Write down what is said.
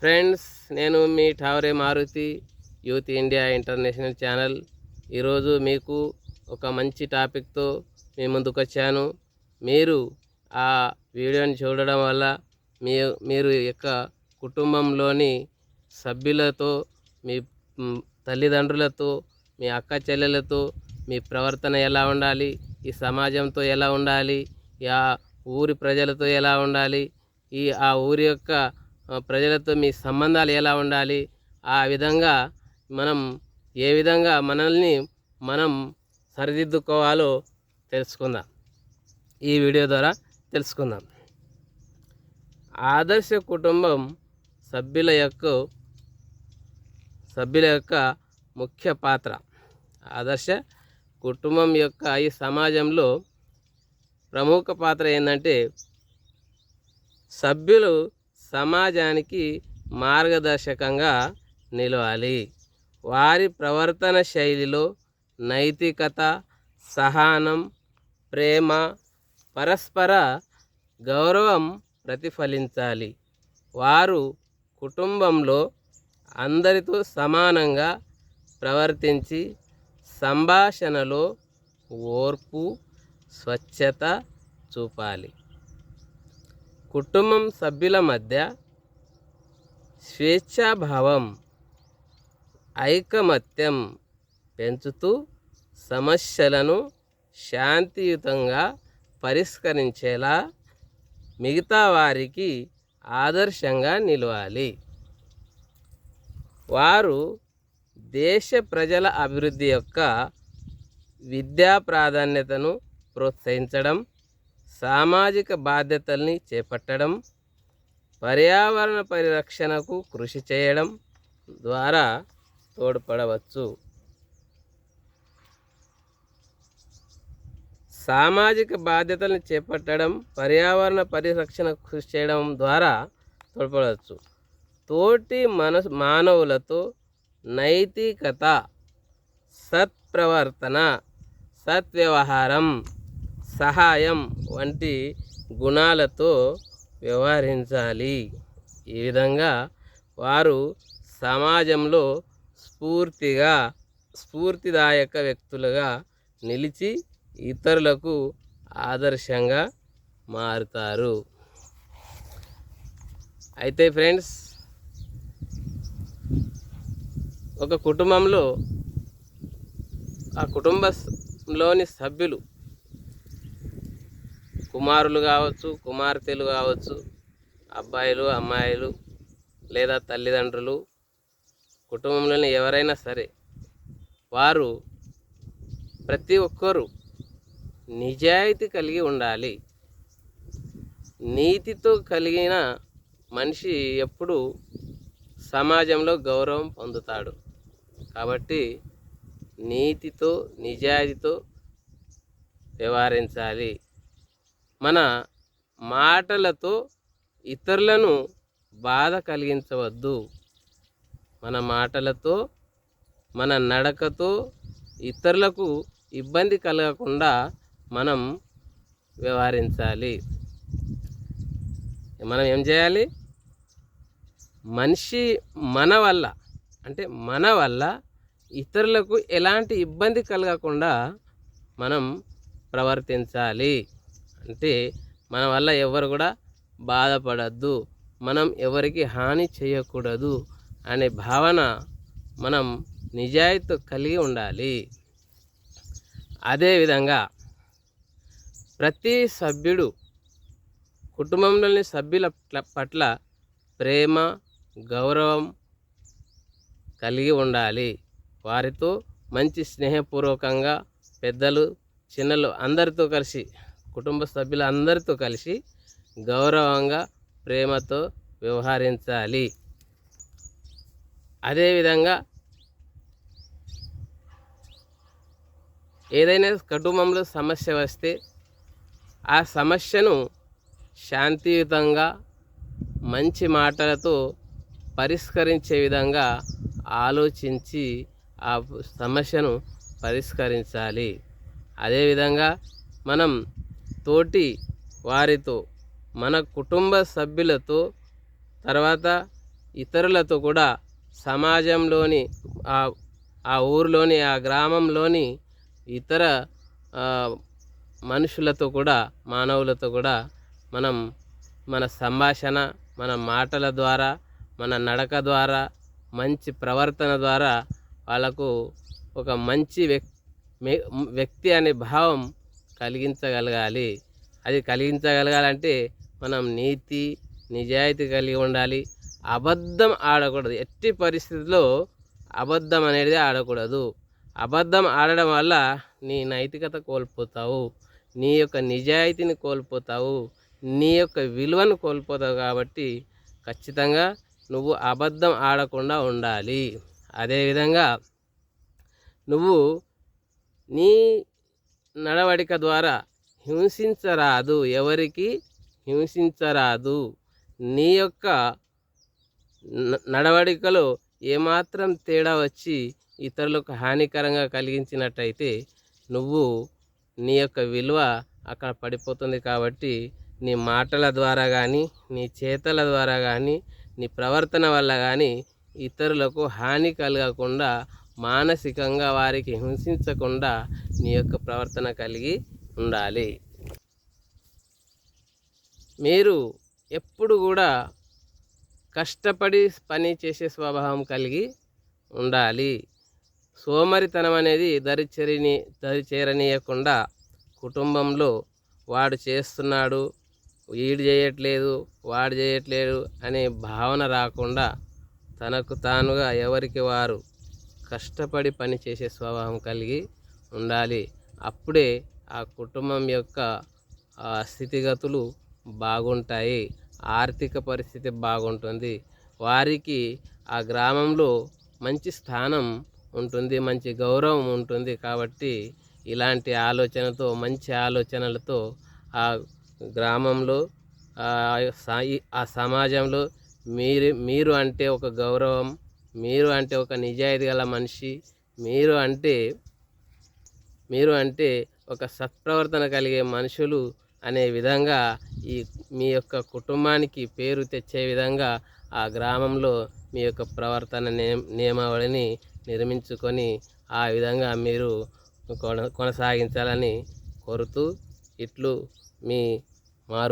Friends నేను మీ Thaware Maruti youth India international channel. ఈరోజు మీకు ఒక మంచి టాపిక్తో మీ ముందుకు వచ్చాను మీరు ఆ వీడియోని చూడడం వల్ల మీ మీరు యొక్క కుటుంబంలోని సభ్యులతో మీ తల్లిదండ్రులతో మీ అక్క చెల్లెలతో మీ ప్రవర్తన ఎలా ఉండాలి? ఈ సమాజంతో ఎలా ఉండాలి? ఆ ఊరి ప్రజలతో ఎలా ఉండాలి? ఈ ఆ ఊరి యొక్క ప్రజలతో మీ సంబంధాలు ఎలా ఉండాలి? ఆ విధంగా మనం ఏ విధంగా మనల్ని మనం సరిదిద్దుకోవాలో తెలుసుకుందాం. ఈ వీడియో ద్వారా తెలుసుకుందాం. ఆదర్శ కుటుంబం సభ్యుల యొక్క సభ్యుల యొక్క ముఖ్య పాత్ర. ఆదర్శ కుటుంబం యొక్క ఈ సమాజంలో ప్రముఖ పాత్ర ఏంటంటే సభ్యులు సమాజానికి మార్గదర్శకంగా నిలవాలి. వారి ప్రవర్తన శైలిలో నైతికత సహనం ప్రేమ పరస్పర గౌరవం ప్రతిఫలించాలి. వారు కుటుంబంలో అందరితో సమానంగా ప్రవర్తించి సంభాషణలో ఓర్పు స్వచ్ఛత చూపాలి. కుటుంబం సభ్యుల మధ్య స్వేచ్ఛాభావం ఐకమత్యం పెంచుతూ సమస్యలను శాంతియుతంగా పరిష్కరించేలా మిగతా వారికి ఆదర్శంగా నిలవాలి. వారు దేశ ప్రజల అభివృద్ధి యొక్క విద్యా ప్రాధాన్యతను ప్రోత్సహించడం సామాజిక బాధ్యతల్ని చేపట్టడం పర్యావరణ పరిరక్షణకు కృషి చేయడం ద్వారా తోడ్పడవచ్చు. సామాజిక బాధ్యతలను చేపట్టడం పర్యావరణ పరిరక్షణకు కృషి చేయడం ద్వారా తోడ్పడవచ్చు. తోటి మన మానవులతో నైతికత సత్ప్రవర్తన సత్వ్యవహారం సహాయం వంటి గుణాలతో వ్యవహరించాలి. ఈ విధంగా వారు సమాజంలో స్ఫూర్తిగా స్ఫూర్తిదాయక వ్యక్తులుగా నిలిచి ఇతరులకు ఆదర్శంగా మారుతారు. అయితే ఫ్రెండ్స్ ఒక కుటుంబంలో ఆ కుటుంబంలోని సభ్యులు కుమారులు కావచ్చు కుమార్తెలు కావచ్చు అబ్బాయిలు అమ్మాయిలు లేదా తల్లిదండ్రులు కుటుంబంలోని ఎవరైనా సరే వారు ప్రతి ఒక్కరూ నిజాయితీ కలిగి ఉండాలి. నీతితో కలిగిన మనిషి ఎప్పుడు సమాజంలో గౌరవం పొందుతాడు. కాబట్టి నీతితో నిజాయితీతో వ్యవహరించాలి. మన మాటలతో ఇతరులను బాధ కలిగించవద్దు. మన మాటలతో మన నడకతో ఇతరులకు ఇబ్బంది కలగకుండా మనం వ్యవహరించాలి. మనం ఏం చేయాలి? మనిషి మన వల్ల అంటే మన వల్ల ఇతరులకు ఎలాంటి ఇబ్బంది కలగకుండా మనం ప్రవర్తించాలి. అంటే మన వల్ల ఎవరు కూడా బాధపడద్దు. మనం ఎవరికి హాని చేయకూడదు అనే భావన మనం నిజాయితీ కలిగి ఉండాలి. అదేవిధంగా ప్రతి సభ్యుడు కుటుంబంలోని సభ్యుల పట్ల ప్రేమ గౌరవం కలిగి ఉండాలి. వారితో మంచి స్నేహపూర్వకంగా పెద్దలు చిన్నలు అందరితో కలిసి కుటుంబ సభ్యులు అందరితో కలిసి గౌరవంగా ప్రేమతో వ్యవహరించాలి. అదేవిధంగా ఏదైనా కుటుంబంలో సమస్య వస్తే ఆ సమస్యను శాంతియుతంగా మంచి మాటలతో పరిష్కరించే విధంగా ఆలోచించి ఆ సమస్యను పరిష్కరించాలి. అదేవిధంగా మనం తోటి వారితో మన కుటుంబ సభ్యులతో తర్వాత ఇతరులతో కూడా సమాజంలోని ఆ ఆ ఊరిలోని ఆ గ్రామంలోని ఇతర మనుషులతో కూడా మానవులతో కూడా మనం మన సంభాషణ మన మాటల ద్వారా మన నడక ద్వారా మంచి ప్రవర్తన ద్వారా వాళ్ళకు ఒక మంచి వ్యక్ వ్యక్తి అనే భావం కలిగించగలగాలి. అది కలిగించగలగాలంటే మనం నీతి నిజాయితీ కలిగి ఉండాలి. అబద్ధం ఆడకూడదు. ఎట్టి పరిస్థితుల్లో అబద్ధం అనేది ఆడకూడదు. అబద్ధం ఆడడం వల్ల నీ నైతికత కోల్పోతావు. నీ యొక్క నిజాయితీని కోల్పోతావు. నీ యొక్క విలువను కోల్పోతావు కాబట్టి ఖచ్చితంగా నువ్వు అబద్ధం ఆడకుండా ఉండాలి. అదేవిధంగా నువ్వు నీ నడవడిక ద్వారా హింసించరాదు ఎవరికి హింసించరాదు. నీ యొక్క నడవడికలో ఏమాత్రం తేడా వచ్చి ఇతరులకు హానికరంగా కలిగించినట్టయితే నువ్వు నీ యొక్క విలువ అక్కడ పడిపోతుంది కాబట్టి నీ మాటల ద్వారా కానీ నీ చేతల ద్వారా కానీ నీ ప్రవర్తన వల్ల కానీ ఇతరులకు హాని కలగకుండా మానసికంగా వారికి హింసించకుండా నీ యొక్క ప్రవర్తన కలిగి ఉండాలి. మీరు ఎప్పుడు కూడా కష్టపడి పని చేసే స్వభావం కలిగి ఉండాలి. సోమరితనం అనేది దరిచేరిని దరిచేరనీయకుండా దరి చేరనీయకుండా కుటుంబంలో వాడు చేస్తున్నాడు వీడు చేయట్లేదు వాడు చేయట్లేదు అనే భావన రాకుండా తనకు తానుగా ఎవరికి వారు కష్టపడి పని చేసే స్వభావం కలిగి ఉండాలి. అప్పుడే ఆ కుటుంబం యొక్క స్థితిగతులు బాగుంటాయి. ఆర్థిక పరిస్థితి బాగుంటుంది. వారికి ఆ గ్రామంలో మంచి స్థానం ఉంటుంది మంచి గౌరవం ఉంటుంది కాబట్టి ఇలాంటి ఆలోచనతో మంచి ఆలోచనలతో ఆ గ్రామంలో ఆ సమాజంలో మీరు మీరు అంటే ఒక గౌరవం మీరు అంటే ఒక నిజాయితీ గల మనిషి మీరు అంటే మీరు అంటే ఒక సత్ప్రవర్తన కలిగే మనుషులు అనే విధంగా ఈ మీ యొక్క కుటుంబానికి పేరు తెచ్చే విధంగా ఆ గ్రామంలో మీ యొక్క ప్రవర్తన నియమావళిని నిర్మించుకొని ఆ విధంగా మీరు కొన కొనసాగించాలని కోరుతూ ఇట్లు మీ